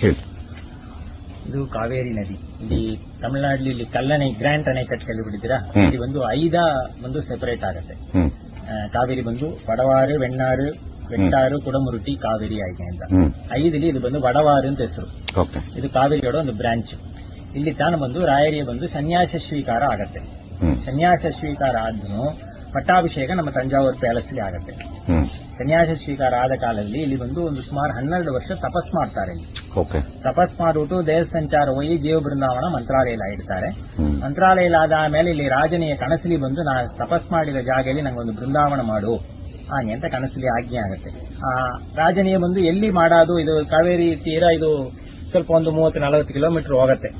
ಹೇಳಿ. ಇದು ಕಾವೇರಿ ನದಿ. ಇಲ್ಲಿ ತಮಿಳುನಾಡಲ್ಲಿ ಇಲ್ಲಿ ಕಲ್ಲಣೆ ಗ್ರ್ಯಾಂಡ್ ಅಣೆಕಟ್ಟು ಬಿಟ್ಟಿದ್ದೀರಾ. ಇಲ್ಲಿ ಒಂದು ಐದ ಒಂದು ಸೆಪರೇಟ್ ಆಗುತ್ತೆ. ಕಾವೇರಿ ಬಂದು ವಡವಾರು ವೆಣ್ಣಾರು ವೆಟ್ಟಾರು ಕುಡಮುರುಟಿ ಕಾವೇರಿ ಆಯ್ಕೆ ಅಂತ. ಐದಲ್ಲಿ ಇದು ಬಂದು ವಡವಾರು ಅಂತ ಹೆಸರು. ಇದು ಕಾವೇರಿಯೋಡ ಒಂದು ಬ್ರಾಂಚ್. ಇಲ್ಲಿ ತಾನು ಬಂದು ರಾಯರಿಗೆ ಬಂದು ಸನ್ಯಾಸ ಸ್ವೀಕಾರ ಆಗತ್ತೆ. ಸನ್ಯಾಸ ಸ್ವೀಕಾರ ಆದ್ರೂ ಪಟ್ಟಾಭಿಷೇಕ ನಮ್ಮ ತಂಜಾವೂರು ಪ್ಯಾಲೇಸ್ ಆಗತ್ತೆ. ಹ್ಮ್ ಸನ್ಯಾಸ ಸ್ವೀಕಾರ ಆದ ಕಾಲದಲ್ಲಿ ಇಲ್ಲಿ ಬಂದು ಒಂದು ಸುಮಾರು ಹನ್ನೆರಡು ವರ್ಷ ತಪಸ್ ಮಾಡ್ತಾರೆ ತಪಸ್ ಮಾಡಿಬಿಟ್ಟು ದೇಹ ಸಂಚಾರ ಹೋಗಿ ಜೀವ ಬೃಂದಾವನ ಮಂತ್ರಾಲಯ ಇಡ್ತಾರೆ ಮಂತ್ರಾಲಯ ಆದ ಮೇಲೆ ಇಲ್ಲಿ ರಾಜನಿಯ ಕನಸಲಿ ಬಂದು ನಾ ತಪಸ್ ಮಾಡಿದ ಜಾಗದಲ್ಲಿ ನಂಗೊಂದು ಬೃಂದಾವನ ಮಾಡು. ಹಾಗೆ ಅಂತ ಕನಸಲಿ ಆಜ್ಞೆ ಆಗುತ್ತೆ. ಆ ರಾಜನಿಯ ಬಂದು ಎಲ್ಲಿ ಮಾಡೋದು ಇದು ಕಾವೇರಿ ತೀರ ಇದು ಸ್ವಲ್ಪ ಒಂದು ಮೂವತ್ತು ನಲವತ್ತು ಕಿಲೋಮೀಟರ್ ಹೋಗುತ್ತೆ.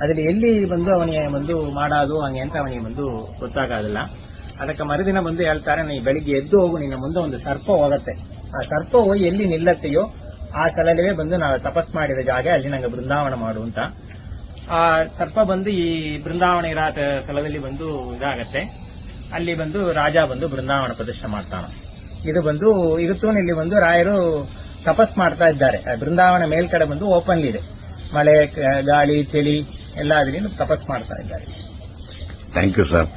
ಅದ್ರಲ್ಲಿ ಎಲ್ಲಿ ಬಂದು ಅವನಿಗೆ ಬಂದು ಮಾಡೋದು ಹಂಗೆ ಅಂತ ಅವನಿಗೆ ಬಂದು ಗೊತ್ತಾಗೋದಿಲ್ಲ. ಅದಕ್ಕೆ ಮರುದಿನ ಬಂದು ಹೇಳ್ತಾರೆ, ನೀ ಬೆಳಿಗ್ಗೆ ಎದ್ದು ಹೋಗು, ನಿನ್ನ ಮುಂದೆ ಒಂದು ಸರ್ಪ ಹೋಗತ್ತೆ. ಆ ಸರ್ಪ ಹೋಗಿ ಎಲ್ಲಿ ನಿಲ್ಲತ್ತೆಯೋ ಆ ಸ್ಥಳದಲ್ಲೇ ಬಂದು ನಾವು ತಪಸ್ ಮಾಡಿದ ಜಾಗ ಅಲ್ಲಿ ನಂಗೆ ಬೃಂದಾವನ ಮಾಡು ಅಂತ. ಆ ಸರ್ಪ ಬಂದು ಈ ಬೃಂದಾವನ ಇರೋ ಸ್ಥಳದಲ್ಲಿ ಬಂದು ಇದಾಗತ್ತೆ. ಅಲ್ಲಿ ಬಂದು ರಾಜ ಬಂದು ಬೃಂದಾವನ ಪ್ರದರ್ಶನ ಮಾಡ್ತಾನ. ಇದು ಬಂದು ಇವತ್ತು ಇಲ್ಲಿ ಬಂದು ರಾಯರು ತಪಸ್ ಮಾಡ್ತಾ ಇದ್ದಾರೆ. ಬೃಂದಾವನ ಮೇಲ್ಕಡೆ ಬಂದು ಓಪನ್ ಇದೆ. ಮಳೆ, ಗಾಳಿ, ಚಳಿ, ಎಲ್ಲ ಅದರಿಂದ ತಪಸ್ ಮಾಡ್ತಾ ಇದ್ದಾರೆ. ಥ್ಯಾಂಕ್ ಯು ಸರ್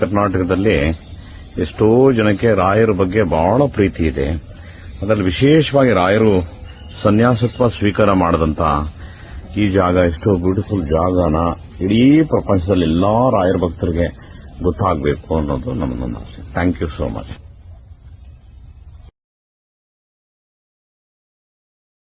ಕರ್ನಾಟಕದಲ್ಲಿ ಎಷ್ಟೋ ಜನಕ್ಕೆ ರಾಯರ ಬಗ್ಗೆ ಬಹಳ ಪ್ರೀತಿ ಇದೆ. ಅದರಲ್ಲಿ ವಿಶೇಷವಾಗಿ ರಾಯರು ಸನ್ಯಾಸತ್ವ ಸ್ವೀಕಾರ ಮಾಡದಂತ ಈ ಜಾಗ ಎಷ್ಟೋ ಬ್ಯೂಟಿಫುಲ್ ಜಾಗನ ಇಡೀ ಪ್ರಪಂಚದಲ್ಲಿ ಎಲ್ಲಾ ರಾಯರ ಭಕ್ತರಿಗೆ ಗೊತ್ತಾಗಬೇಕು ಅನ್ನೋದು ನಮ್ಮದೊಂದು ಆಸೆ. Thank you so much